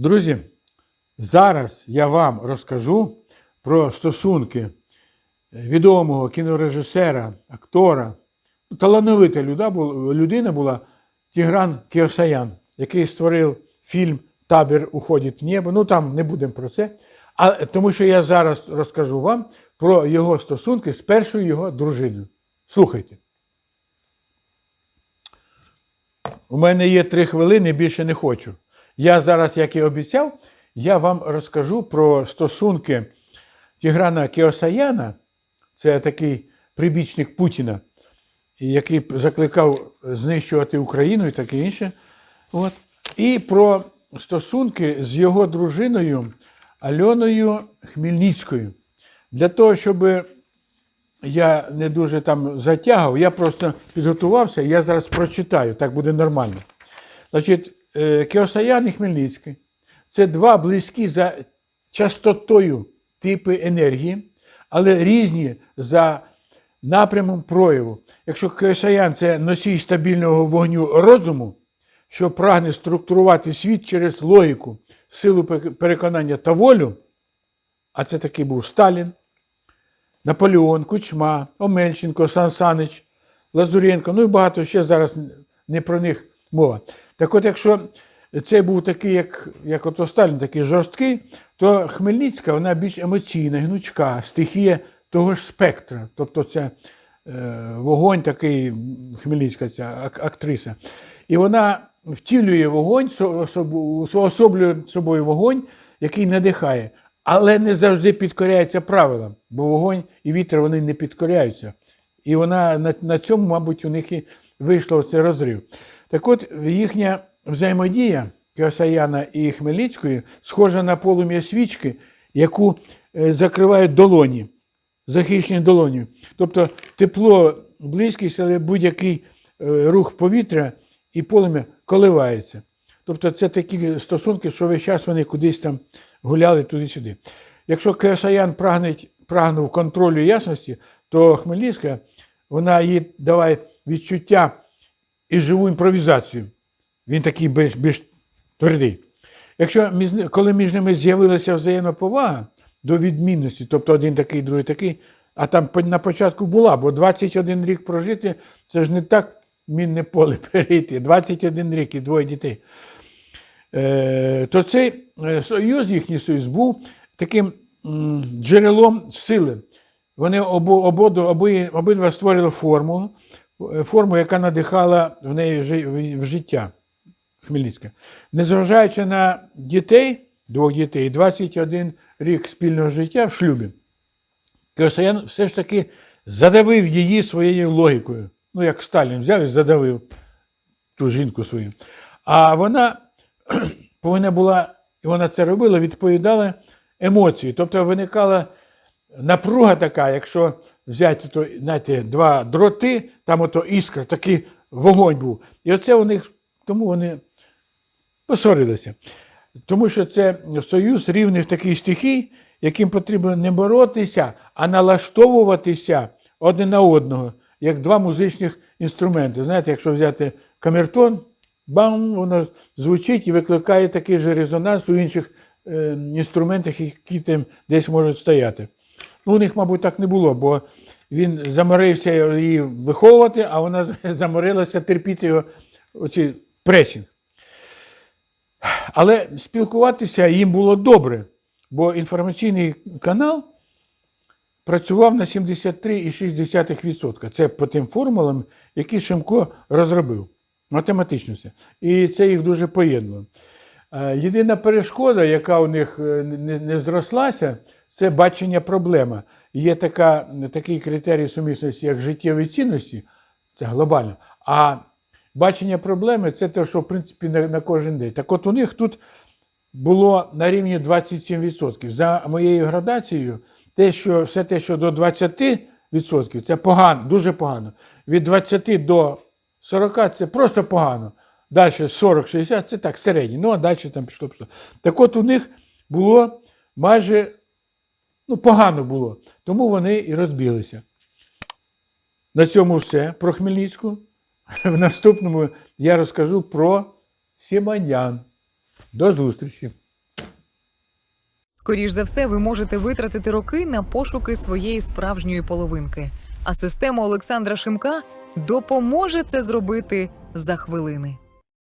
Друзі, зараз я вам розкажу про стосунки відомого кінорежисера, актора, талановита людина була Тігран Кіосаян, який створив фільм Табір уходить в небо. Ну там не будемо про це. А, тому що я зараз розкажу вам про його стосунки з першою його дружиною. Слухайте. У мене є три хвилини, більше не хочу. Я зараз, як і обіцяв, я вам розкажу про стосунки Тіграна Кіосаяна, це такий прибічник Путіна, який закликав знищувати Україну і таке інше. От. І про стосунки з його дружиною Альоною Хмельницькою. Для того, щоб я не дуже там затягав, я просто підготувався, я зараз прочитаю, так буде нормально. Значить, Кіосаян і Хмельницький це два близькі за частотою типи енергії, але різні за напрямом прояву. Якщо Кіосаян це носій стабільного вогню розуму, що прагне структурувати світ через логіку, силу переконання та волю, а це такий був Сталін, Наполеон, Кучма, Омельченко, Сан Санич, Лазуренко, ну і багато ще зараз не про них мова. Так от, якщо це був такий, як, як ото Сталін, такий жорсткий, то Хмельницька вона більш емоційна, гнучка, стихія того ж спектра. Тобто це е, вогонь такий, Хмельницька ця ак- актриса. І вона втілює вогонь, уособлює собою вогонь, який надихає, але не завжди підкоряється правилам, бо вогонь і вітер вони не підкоряються. І вона на, на цьому, мабуть, у них і вийшло цей розрив. Так от їхня взаємодія Кіосаяна і Хмельницької схожа на полум'я свічки, яку е, закривають долоні, захищені долоні. Тобто тепло, близькість, але будь-який е, рух повітря і полум'я коливається. Тобто це такі стосунки, що весь час вони кудись там гуляли туди-сюди. Якщо Кеосаян прагнув контролю ясності, то Хмельницька вона їй даває відчуття і живу імпровізацію. Він такий більш, більш твердий. Якщо коли між ними з'явилася взаємна повага до відмінності, тобто один такий, другий такий, а там на початку була, бо 21 рік прожити це ж не так мінне поле перейти. 21 рік і двоє дітей. Е, то цей е, союз, їхній союз, був таким джерелом сили. Вони обоє, обидва створили формулу, форму, яка надихала в неї в- життя Хмельницька. Незважаючи на дітей, двох дітей, 21 рік спільного життя в шлюбі, Кіосаян все ж таки задавив її своєю логікою. Ну, як Сталін взяв і задавив ту жінку свою. А вона повинна була, і вона це робила, відповідала емоції. Тобто виникала напруга така, якщо взяти то, знаєте, два дроти, там ото іскра, такий вогонь був. І оце у них, тому вони посварилися. Тому що це союз рівних таких стихій, яким потрібно не боротися, а налаштовуватися один на одного, як два музичних інструменти. Знаєте, якщо взяти камертон, бам, воно звучить і викликає такий же резонанс у інших е, інструментах, які там десь можуть стояти. Ну, у них, мабуть, так не було, бо він заморився її виховувати, а вона заморилася терпіти його оці пресінг. Але спілкуватися їм було добре, бо інформаційний канал працював на 73,6%. Це по тим формулам, які Шимко розробив. Математично все. І це їх дуже поєднувало. Е, Єдина перешкода, яка у них е, не зрослася, це бачення проблеми. Є така, такий критерій сумісності, як життєві цінності, це глобально. А бачення проблеми це те, що в принципі на, на кожен день. Так от у них тут було на рівні 27%. За моєю градацією, те, що, все те, що до 20%, це погано, дуже погано. Від 20 до 40 це просто погано. Далі 40-60 це так середній. Ну, а далі там пішло пішло. Так от у них було майже ну, погано було. Тому вони і розбілися. На цьому все про Хмельницьку. В наступному я розкажу про Сіманян. До зустрічі! Скоріш за все, ви можете витратити роки на пошуки своєї справжньої половинки. А система Олександра Шимка допоможе це зробити за хвилини.